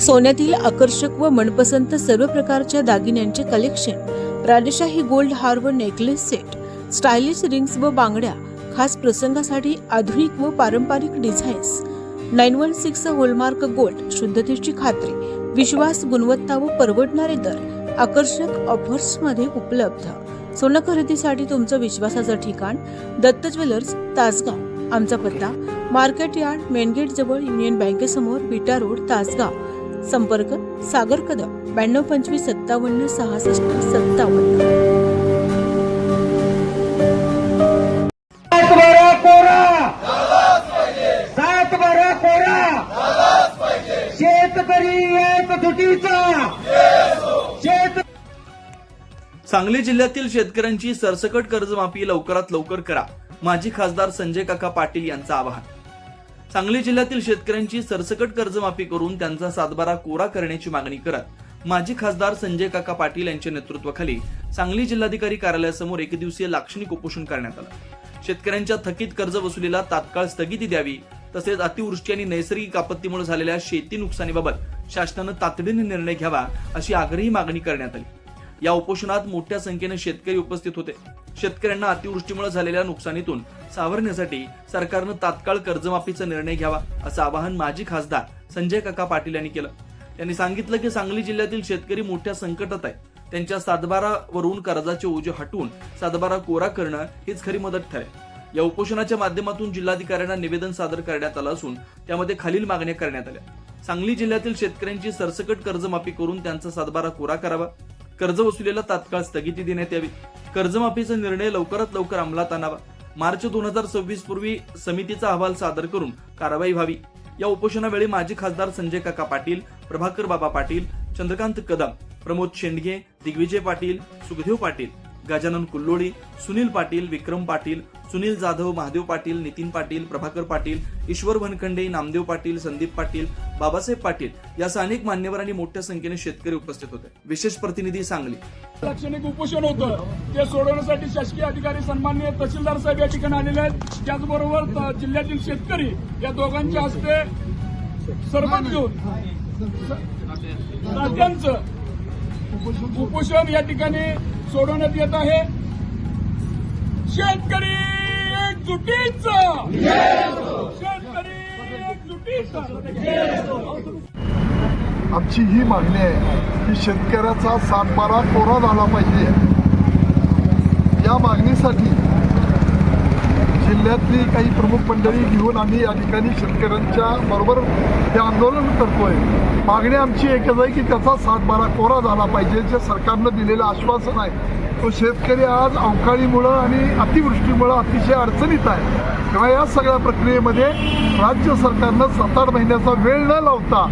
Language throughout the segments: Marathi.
सोन्यातील आकर्षक व मनपसंत सर्व प्रकारच्या दागिन्यांचे कलेक्शन राजशाही गोल्ड हार व नेकलेस सेट स्टायलिश रिंग्स व बांगड्या खास प्रसंगासाठी आधुनिक व पारंपरिक designs nine one six hallmark gold शुद्धतेची खात्री विश्वास गुणवत्ता व परवडणारे दर आकर्षक ऑफर्समध्ये उपलब्ध. सोनं खरेदीसाठी तुमचं विश्वासाचं ठिकाण दत्त ज्वेलर्स तासगाव. आमचा पत्ता मार्केट यार्ड मेनगेट जवळ युनियन बँकेसमोर बिटा रोड तासगाव. संपर्क सागर कदम ब्याण्णव पंचवीस सत्तावन्न सहासष्ट सत्तावन्न. सात बारा कोरा. सात बारा कोरा. शेतकरी एक जुटीचा शेत सांगली जिल्ह्यातील शेतकऱ्यांची सरसकट कर्जमाफी लवकरात लवकर करा. माजी खासदार संजय काका पाटील यांचं आवाहन. सांगली जिल्ह्यातील शेतकऱ्यांची सरसकट कर्जमाफी करून त्यांचा सातबारा कोरा करण्याची मागणी करत माजी खासदार संजय काका पाटील यांच्या नेतृत्वाखाली सांगली जिल्हाधिकारी कार्यालयासमोर एक दिवसीय लाक्षणिक उपोषण करण्यात आलं. शेतकऱ्यांच्या थकीत कर्ज वसुलीला तात्काळ स्थगिती द्यावी तसेच अतिवृष्टी आणि नैसर्गिक आपत्तीमुळे झालेल्या शेती नुकसानीबाबत शासनानं तातडीने निर्णय घ्यावा अशी आग्रही मागणी करण्यात आली. या उपोषणात मोठ्या संख्येने शेतकरी उपस्थित होते. शेतकऱ्यांना अतिवृष्टीमुळे झालेल्या नुकसानीतून सावरण्यासाठी सरकारनं तात्काळ कर्जमाफीचा निर्णय घ्यावा असं आवाहन माजी खासदार संजय काका पाटील यांनी केलं. त्यांनी सांगितलं की सांगली जिल्ह्यातील शेतकरी मोठ्या संकटात आहे. त्यांच्या सातबारावरून कर्जाचे ओझे हटवून सातबारा कोरा करणं हीच खरी मदत ठरेल. या उपोषणाच्या माध्यमातून जिल्हाधिकाऱ्यांना निवेदन सादर करण्यात आलं असून त्यामध्ये खालील मागण्या करण्यात आल्या. सांगली जिल्ह्यातील शेतकऱ्यांची सरसकट कर्जमाफी करून त्यांचा सातबारा कोरा करावा. कर्ज वसुलीला तात्काळ स्थगिती देण्यात यावी. कर्जमाफीचा निर्णय लवकरात लवकर अंमलात आणावा. मार्च दोन हजार सव्वीस पूर्वी समितीचा अहवाल सादर करून कारवाई व्हावी. या उपोषणावेळी माजी खासदार संजय काका पाटील प्रभाकर बाबा पाटील चंद्रकांत कदम प्रमोद शेंडगे दिग्विजय पाटील सुखदेव पाटील गजानन कुल्लोळी सुनील पाटील विक्रम पाटील सुनील जाधव महादेव पाटील नितीन पाटील प्रभाकर पाटील ईश्वर वनखंडे नामदेव पाटील संदीप पाटील बाबासाहेब पाटील यासह अनेक मान्यवर आणि मोठ्या संख्येने शेतकरी उपस्थित होते. विशेष प्रतिनिधी सांगली. लाक्षणिक उपोषण होतं. ते सोडवण्यासाठी शासकीय अधिकारी सन्माननीय तहसीलदार साहेब या ठिकाणी आलेले आहेत. त्याचबरोबर जिल्ह्यातील शेतकरी या दोघांच्या हस्ते सरबत घेऊन तात्यांचं उपोषण या ठिकाणी सोडवण्यात येत आहे. शेतकरी एकजुटीचं! शेतकरी आमची ही मागणी आहे की शेतकऱ्याचा सातबारा कोरा झाला पाहिजे. या मागणीसाठी जिल्ह्यातली काही प्रमुख मंडळी घेऊन आम्ही या ठिकाणी शेतकऱ्यांच्या बरोबर हे आंदोलन करतोय. मागणी आमची एकच आहे की त्याचा सातबारा कोरा झाला पाहिजे. जे सरकारनं दिलेलं आश्वासन आहे तो शेतकरी आज अवकाळीमुळं आणि अतिवृष्टीमुळं अतिशय अडचणीत आहे. तेव्हा या सगळ्या प्रक्रियेमध्ये राज्य सरकारनं सात आठ महिन्याचा वेळ न लावता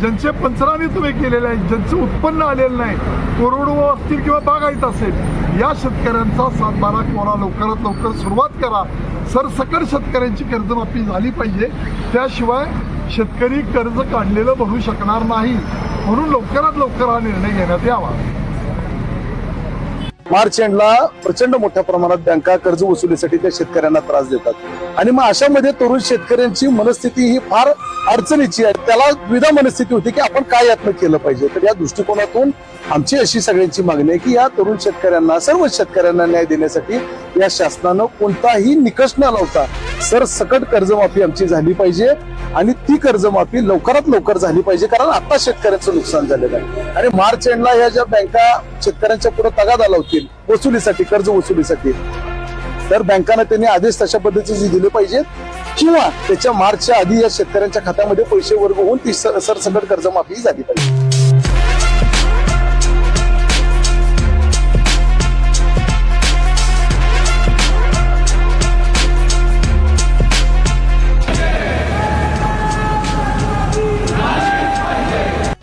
ज्यांचे पंचनामे तुम्ही केलेले आहेत ज्यांचं उत्पन्न आलेलं नाही कोरडवाहू असतील किंवा बागायत असेल या शेतकऱ्यांचा सातबारा कोरा लवकरात लवकर सुरुवात करा. सरसकट शेतकऱ्यांची कर्जमाफी झाली पाहिजे. त्याशिवाय शेतकरी कर्ज काढलेलं भरू शकणार नाही. म्हणून लवकरात लवकर हा निर्णय घेण्यात यावा. मार्च एंडला प्रचंड मोठ्या प्रमाणात बँका कर्ज वसुलीसाठी त्या शेतकऱ्यांना त्रास देतात. आणि मग अशामध्ये तरुण शेतकऱ्यांची मनस्थिती ही फार अडचणीची आहे. त्याला द्विधा मनस्थिती होती की आपण काय यातनं केलं पाहिजे? तर या दृष्टिकोनातून आमची अशी सगळ्यांची मागणी आहे की या तरुण शेतकऱ्यांना सर्व शेतकऱ्यांना न्याय देण्यासाठी या शासनानं कोणताही निकष न लावता सरसकट कर्जमाफी आमची झाली पाहिजे. आणि ती कर्जमाफी लवकरात लवकर झाली पाहिजे कारण आता शेतकऱ्यांचं नुकसान झालेलं आहे. आणि मार्च एंडला ह्या ज्या बँका शेतकऱ्यांच्या पुढे तगादा लावतील वसुलीसाठी कर्ज वसुलीसाठी तर बँकांना त्यांनी आदेश तशा पद्धतीचे दिले पाहिजेत किंवा त्याच्या मार्चच्या आधी या शेतकऱ्यांच्या खात्यामध्ये पैसे वर्ग होऊन ती सर- सरसकट कर्जमाफी झाली पाहिजे.